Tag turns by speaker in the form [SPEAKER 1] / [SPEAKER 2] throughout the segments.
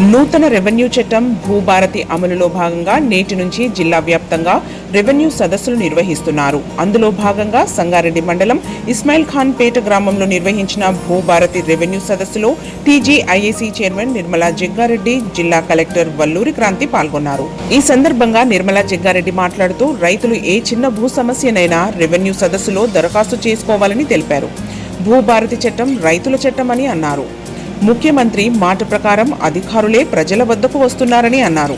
[SPEAKER 1] నూతన రెవెన్యూ చట్టం భూభారతి అమలులో భాగంగా నేటి నుంచి జిల్లా వ్యాప్తంగా రెవెన్యూ సదస్సులు నిర్వహిస్తున్నారు. అందులో భాగంగా సంగారెడ్డి మండలం ఇస్మాయిల్ ఖాన్ పేట గ్రామంలో నిర్వహించిన భూభారతి రెవెన్యూ సదస్సులో టీజీఐఏసీ చైర్మన్ నిర్మలా జగ్గారెడ్డి జిల్లా కలెక్టర్ వల్లూరి క్రాంతి పాల్గొన్నారు. ఈ సందర్భంగా నిర్మలా జగ్గారెడ్డి మాట్లాడుతూ రైతులు ఏ చిన్న భూ సమస్యనైనా రెవెన్యూ సదస్సులో దరఖాస్తు చేసుకోవాలని తెలిపారు. భూభారతి చట్టం రైతుల చట్టమని అన్నారు. ముఖ్యమంత్రి మాట ప్రకారం అధికారులే ప్రజల వద్దకు వస్తున్నారని అన్నారు.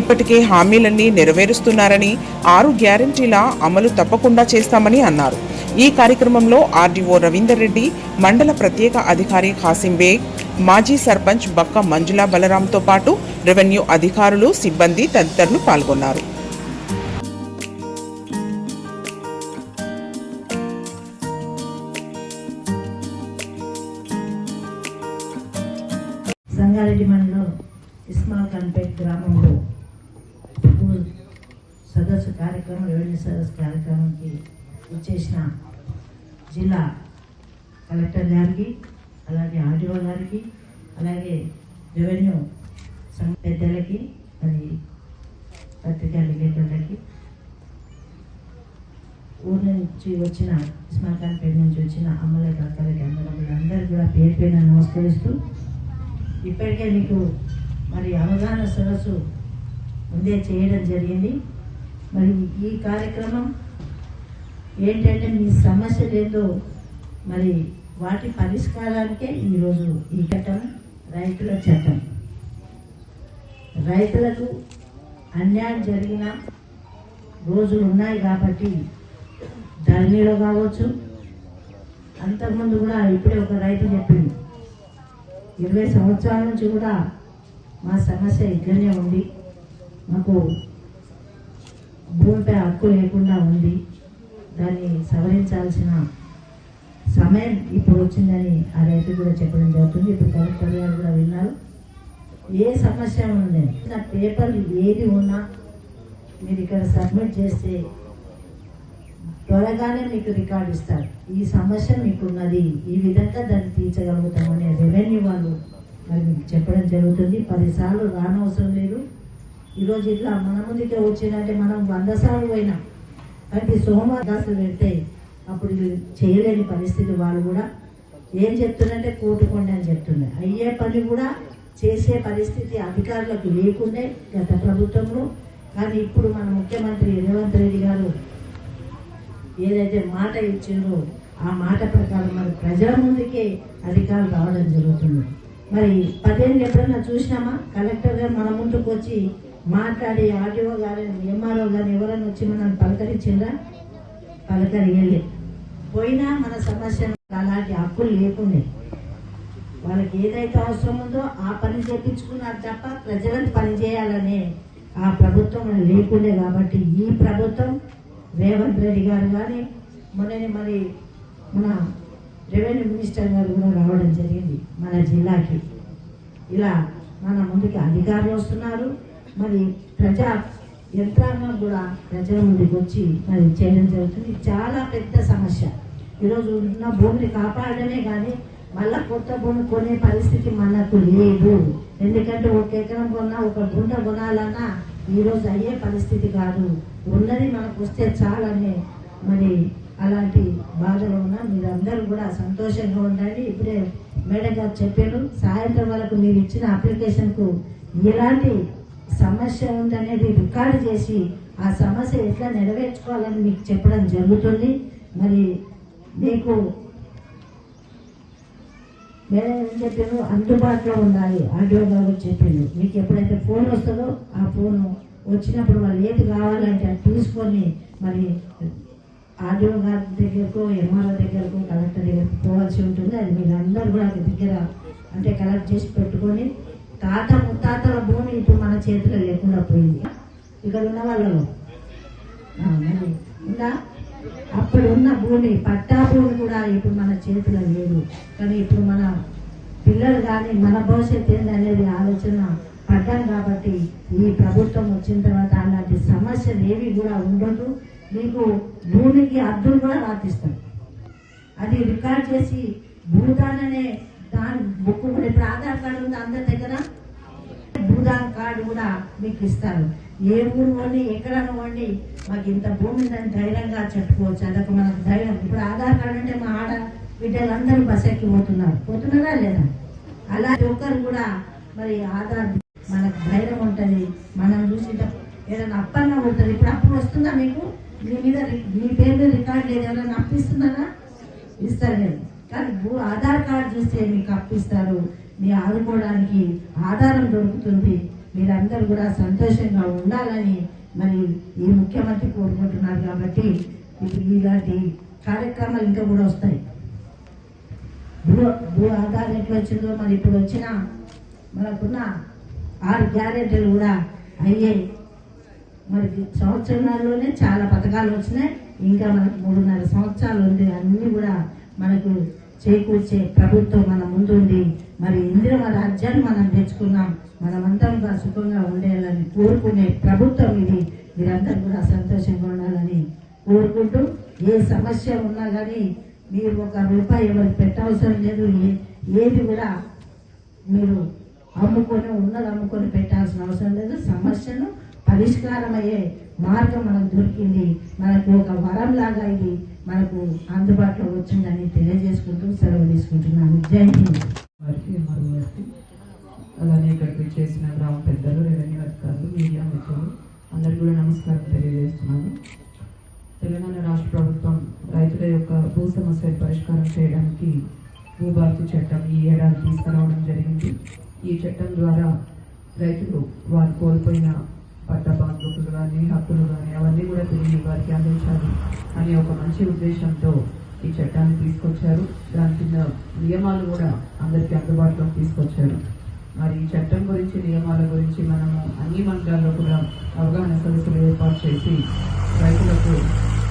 [SPEAKER 1] ఇప్పటికే హామీలన్నీ నెరవేరుస్తున్నారని ఆరు గ్యారంటీల అమలు తప్పకుండా చేస్తామని అన్నారు. ఈ కార్యక్రమంలో ఆర్డీఓ రవీందర్ రెడ్డి మండల ప్రత్యేక అధికారి ఖాసిం బేగ్ మాజీ సర్పంచ్ బక్క మంజులా బలరాంతో పాటు రెవెన్యూ అధికారులు సిబ్బంది తదితరులు పాల్గొన్నారు.
[SPEAKER 2] కార్యక్రమం రెవెన్యూ సర్వీస్ కార్యక్రమంకి వచ్చేసిన జిల్లా కలెక్టర్ గారికి అలాగే ఆర్డీఓ గారికి అలాగే రెవెన్యూ సంఘ పెద్దలకి మరి పత్రికా విలేకరులకి. ఊరి నుంచి వచ్చిన ఇస్మాల్ ఖాన్పేట నుంచి వచ్చిన అమ్మలకి అక్కలకి అందరూ అందరూ కూడా పేరు పేరున నమస్కరిస్తూ ఇప్పటికే మీకు మరి అవగాహన సరస్సు ముందే చేయడం జరిగింది. మరి ఈ కార్యక్రమం ఏంటంటే మీ సమస్యలు ఏందో మరి వాటి పరిష్కారానికే ఈరోజు ఈ చట్టం రైతుల చట్టం. రైతులకు అన్యాయం జరిగిన రోజులు ఉన్నాయి కాబట్టి ధరణిలో కావచ్చు అంతకుముందు కూడా ఇప్పుడే ఒక రైతు చెప్పింది ఇరవై సంవత్సరాల నుంచి కూడా మా సమస్య ఇట్లనే ఉంది. మాకు భూమిపై హక్కు లేకుండా ఉంది. దాన్ని సవరించాల్సిన సమయం ఇప్పుడు వచ్చిందని ఆ రైతు కూడా చెప్పడం జరుగుతుంది. ఇప్పుడు కలెక్టర్ గారు కూడా విన్నారు. ఏ సమస్య ఉంది నా పేపర్లు ఏది ఉన్నా మీరు ఇక్కడ సబ్మిట్ చేస్తే త్వరగానే మీకు రికార్డు ఇస్తారు. ఈ సమస్య మీకున్నది ఈ విధంగా దాన్ని తీర్చగలుగుతామని రెవెన్యూ వాళ్ళు మరి మీకు చెప్పడం జరుగుతుంది. పదిసార్లు రానవసరం లేదు. ఈరోజు ఇట్లా మన ముందుకే వచ్చిందంటే మనం వంద సార్లు పోయినాం. అయితే సోమవారం పెడితే అప్పుడు చేయలేని పరిస్థితి వాళ్ళు కూడా. ఏం చెప్తున్నారంటే కోటుకోండి అని చెప్తున్నారు. అయ్యే పని కూడా చేసే పరిస్థితి అధికారులకు లేకుండే గత ప్రభుత్వంలో. కానీ ఇప్పుడు మన ముఖ్యమంత్రి రేవంత్ రెడ్డి గారు ఏదైతే మాట ఇచ్చిందో ఆ మాట ప్రకారం మరి ప్రజల ముందుకే అధికారులు రావడం జరుగుతుంది. మరి పదేళ్ళు ఎప్పుడైనా చూసినామా? కలెక్టర్ గారు మన ముందుకు వచ్చి మాట్లాడి ఆర్డీఓ గారు ఎంఆర్ఓ గారు ఎవరైనా వచ్చి మనం పలకరించిందా పలకరియలే పోయినా మన సమస్య అలాంటి హక్కులు లేకుండే. వాళ్ళకి ఏదైతే అవసరం ఉందో ఆ పని చేయించుకున్నారు తప్ప ప్రజలకు పని చేయాలనే ఆ ప్రభుత్వం లేకుండే కాబట్టి ఈ ప్రభుత్వం రేవంత్ రెడ్డి గారు కానీ మొన్ననే మరి మన రెవెన్యూ మినిస్టర్ గారు కూడా రావడం జరిగింది మన జిల్లాకి. ఇలా మన ముందుకి అధికారులు వస్తున్నారు. మరి ప్రజా యంత్రాంగం కూడా ప్రజల ముందుకు వచ్చి మరి చేయడం జరుగుతుంది. చాలా పెద్ద సమస్య. ఈరోజు ఉన్న భూమిని కాపాడమే కానీ మళ్ళా కొత్త భూమి కొనే పరిస్థితి మనకు లేదు. ఎందుకంటే ఒక ఎకరం కొన్నా ఒక గుండ కొనాలన్నా ఈరోజు అయ్యే పరిస్థితి కాదు. ఉన్నది మనకు వస్తే చాలనే మరి అలాంటి బాధలో ఉన్నా. మీరందరూ కూడా సంతోషంగా ఉండండి. ఇప్పుడే మేడం గారు చెప్పారు సాయంత్రం వరకు మీరు ఇచ్చిన అప్లికేషన్కు ఎలాంటి సమస్య ఉందనేది రికార్డు చేసి ఆ సమస్య ఎట్లా నెరవేర్చుకోవాలని మీకు చెప్పడం జరుగుతుంది. మరి మీకు మేడం ఏం చెప్పారు? అందుబాటులో ఉండాలి. ఆడియో గారు చెప్పిండు మీకు ఎప్పుడైతే ఫోన్ వస్తుందో ఆ ఫోను వచ్చినప్పుడు వాళ్ళు ఏది కావాలంటే అది తీసుకొని మరి ఆడియో గారి దగ్గరకు ఎంఆర్ఓ దగ్గరకు కలెక్టర్ దగ్గరకు పోవాల్సి ఉంటుంది. అది మీరు అందరు కూడా దగ్గర అంటే కలెక్ట్ చేసి పెట్టుకొని తాత ముత్తాతల భూమి ఇప్పుడు మన చేతిలో లేకుండా పోయింది ఇక్కడ ఉన్న వాళ్ళలో మరి ఉందా అప్పుడు ఉన్న భూమి పట్టా భూమి కూడా ఇప్పుడు మన చేతిలో లేదు. కానీ ఇప్పుడు మన పిల్లలు కానీ మన భవిష్యత్తు ఏంది అనేది ఆలోచన పడ్డాం కాబట్టి ఈ ప్రభుత్వం వచ్చిన తర్వాత అలాంటి సమస్యలు ఏవి కూడా ఉండదు. మీకు భూమికి అర్థం కూడా రాపిస్తాం అది రికార్డ్ చేసి భూదాన్ అనే దాని బుక్ ఇప్పుడు ఆధార్ కార్డు ఉంది అందరి దగ్గర. భూదాన్ కార్డు కూడా మీకు ఇస్తారు. ఏ ఊరు వండి ఎక్కడ వండి మాకు ఇంత భూమి ఉందని ధైర్యంగా చెప్పుకోవచ్చు. అదొక మనకు ధైర్యం. ఇప్పుడు ఆధార్ కార్డు అంటే మా ఆడ బిడ్డలందరూ బస్ ఎక్కి పోతున్నారు. పోతున్నారా లేదా? అలా ఒక్కరు కూడా మరి ఆధార్ మనకు ధైర్యం ఉంటుంది. మనం చూసి ఏదైనా అప్పన్నా ఉంటుంది. ఇప్పుడు అప్పుడు వస్తుందా మీకు? మీ మీద మీ పేరు మీద రికార్డు లేదు. ఎవరైనా అప్పిస్తున్నారా? ఇస్తలేదు కానీ ఆధార్ కార్డు చూస్తే మీకు అప్పిస్తారు. మీ ఆదుకోవడానికి ఆధారం దొరుకుతుంది. మీరందరూ కూడా సంతోషంగా ఉండాలని మరి ఈ ముఖ్యమంత్రి కోరుకుంటున్నారు కాబట్టి ఇప్పుడు ఇలాంటి కార్యక్రమాలు ఇంకా కూడా వస్తాయి. భూ భూ ఆధారం ఎట్లా వచ్చిందో మరి ఇప్పుడు వచ్చిన మనకున్న ఆరు గ్యారెంటీలు కూడా అయ్యాయి. మరి సంవత్సరాల్లోనే చాలా పథకాలు వచ్చినాయి. ఇంకా మనకు మూడున్నర సంవత్సరాలు ఉంది. అన్నీ కూడా మనకు చేకూర్చే ప్రభుత్వం మన ముందు ఉంది. మరి ఇందిరమ రాజ్యాన్ని మనం తెచ్చుకున్నాం మనమంతా సుఖంగా ఉండేయాలని కోరుకునే ప్రభుత్వం ఇది. మీరందరూ కూడా సంతోషంగా ఉండాలని కోరుకుంటూ ఏ సమస్య ఉన్నా కానీ మీరు ఒక రూపాయి ఎవరికి పెట్టవసరం లేదు. ఏది కూడా మీరు అమ్ముకొని ఉన్నది అమ్ముకొని పెట్టాల్సిన అవసరం లేదు. సమస్యను పరిష్కారం అయ్యే మార్గం మనకు దొరికింది. మనకు ఒక వరం లాగా ఇది మనకు అందుబాటులో వచ్చిందని తెలియజేసుకుంటూ సెలవు తీసుకుంటున్నాను. జై హింద్.
[SPEAKER 3] వారికి ఎంఆర్ఓ అలానే ఇక్కడికి చేసిన గ్రామ పెద్దలు రెవెన్యూ అధికారులు మీడియా మిత్రులు అందరికీ కూడా నమస్కారం తెలియజేస్తున్నాను. తెలంగాణ రాష్ట్ర ప్రభుత్వం రైతుల యొక్క భూ సమస్యలు పరిష్కారం చేయడానికి భూభారతి చట్టం ఈ ఏడాది తీసుకురావడం జరిగింది. ఈ చట్టం ద్వారా రైతులు వారు కోల్పోయిన పట్ట బాధ్యతలు కానీ హక్కులు కానీ అవన్నీ కూడా తిరిగి వారికి అందించాలి అనే ఒక మంచి ఉద్దేశంతో ఈ చట్టాన్ని తీసుకొచ్చారు. దాని కింద నియమాలు కూడా అందరికీ అందుబాటులోకి తీసుకొచ్చారు. మరి ఈ చట్టం గురించి నియమాల గురించి మనము అన్ని మండలాల్లో కూడా అవగాహన సదస్సులు ఏర్పాటు చేసి రైతులకు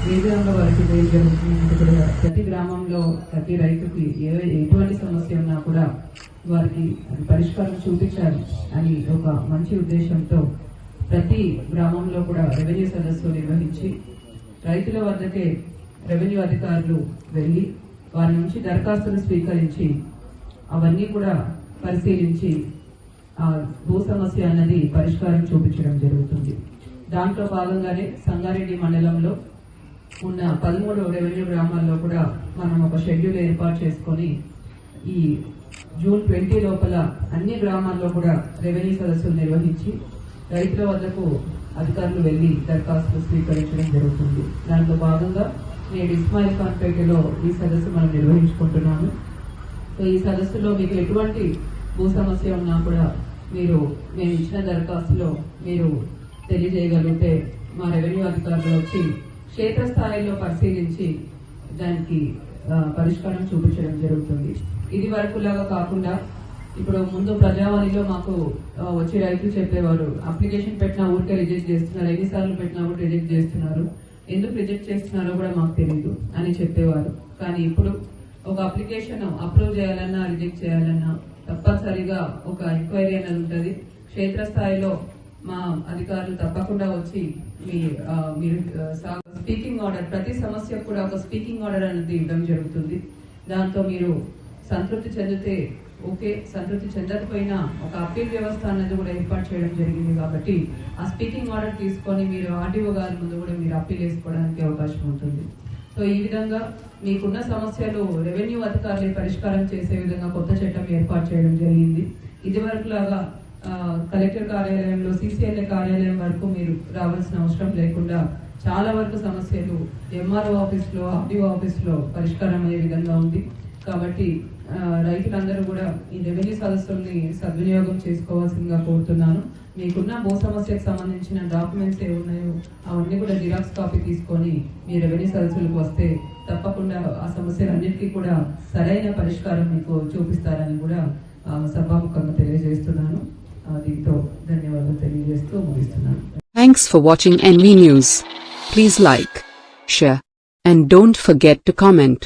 [SPEAKER 3] ఏ విధంగా వారికి మేలు జరుగుతుంది కూడా ప్రతి గ్రామంలో ప్రతి రైతుకి ఏ ఎటువంటి సమస్య ఉన్నా కూడా వారికి పరిష్కారం చూపించాలి అని ఒక మంచి ఉద్దేశంతో ప్రతి గ్రామంలో కూడా రెవెన్యూ సదస్సులు నిర్వహించి రైతుల వద్దకే రెవెన్యూ అధికారులు వెళ్ళి వారి నుంచి దరఖాస్తులు స్వీకరించి అవన్నీ కూడా పరిశీలించి ఆ భూ సమస్య అన్నది పరిష్కారం చూపించడం జరుగుతుంది. దాంట్లో భాగంగానే సంగారెడ్డి మండలంలో ఉన్న పదమూడు రెవెన్యూ గ్రామాల్లో కూడా మనం ఒక షెడ్యూల్ ఏర్పాటు చేసుకొని ఈ జూన్ ట్వంటీ లోపల అన్ని గ్రామాల్లో కూడా రెవెన్యూ సదస్సులు నిర్వహించి రైతుల వద్దకు అధికారులు వెళ్ళి దరఖాస్తులు స్వీకరించడం జరుగుతుంది. దాంట్లో భాగంగా నేడు ఇస్మాయిల్ ఖాన్పేటలో ఈ సదస్సు మనం నిర్వహించుకుంటున్నాము సో ఈ సదస్సులో మీకు ఎటువంటి భూ సమస్య ఉన్నా కూడా మీరు మేము ఇచ్చిన దరఖాస్తులో మీరు తెలియజేయగలిగితే మా రెవెన్యూ అధికారులు వచ్చి క్షేత్రస్థాయిలో పరిశీలించి దానికి పరిష్కారం చూపించడం జరుగుతుంది. ఇది వరకులాగా కాకుండా ఇప్పుడు ముందు ప్రజావాణిలో మాకు వచ్చే రైతులు చెప్పేవారు అప్లికేషన్ పెట్టినా ఊరికే రిజెక్ట్ చేస్తున్నారు ఎన్నిసార్లు పెట్టినా కూడా రిజెక్ట్ చేస్తున్నారు. ఎందుకు రిజెక్ట్ చేస్తున్నారో కూడా మాకు తెలియదు అని చెప్పేవారు. కానీ ఇప్పుడు ఒక అప్లికేషన్ అప్రూవ్ చేయాలన్నా రిజెక్ట్ చేయాలన్నా తప్పనిసరిగా ఒక ఎంక్వైరీ అనేది ఉంటుంది. క్షేత్రస్థాయిలో మా అధికారులు తప్పకుండా వచ్చి మీ మీరు స్పీకింగ్ ఆర్డర్ ప్రతి సమస్యకు కూడా ఒక స్పీకింగ్ ఆర్డర్ అనేది ఇవ్వడం జరుగుతుంది. దాంతో మీరు సంతృప్తి చెందితే ఓకే సంతృప్తి చెందకపోయినా ఒక అప్పీల్ వ్యవస్థ అనేది కూడా ఏర్పాటు చేయడం జరిగింది కాబట్టి ఆ స్పీకింగ్ ఆర్డర్ తీసుకొని మీరు ఆర్డీఓ గారి ముందు కూడా మీరు అప్పీల్ వేసుకోవడానికి అవకాశం ఉంటుంది. సో ఈ విధంగా మీకున్న సమస్యలు రెవెన్యూ అధికారులు పరిష్కారం చేసే విధంగా కొత్త చట్టం ఏర్పాటు చేయడం జరిగింది. ఇది లాగా కలెక్టర్ కార్యాలయంలో సిసిఎల్ఏ కార్యాలయం వరకు మీరు రావాల్సిన అవసరం లేకుండా చాలా వరకు సమస్యలు ఎంఆర్ఓ ఆఫీస్లో ఆర్డీఓ ఆఫీస్లో పరిష్కారం అయ్యే విధంగా ఉంది. కాబట్టి రైతులందరూ కూడా ఈ రెవెన్యూ సదస్సుల్ని సద్వినియోగం చేసుకోవాల్సిందిగా కోరుతున్నాను. మీకున్న భూ సమస్యకు సంబంధించిన డాక్యుమెంట్స్ ఏ ఉన్నాయో అవన్నీ కూడా జిరాక్స్ కాపీ తీసుకొని మీ రెవెన్యూ సదస్సులకు వస్తే తప్పకుండా ఆ సమస్యలన్నిటికీ కూడా సరైన పరిష్కారం మీకు చూపిస్తారని కూడా సభాముఖంగా తెలియజేస్తున్నాను. దీంతో ధన్యవాదాలు తెలియజేస్తూ ముగిస్తున్నాను.
[SPEAKER 4] Thanks for watching NV news please like share and don't forget to comment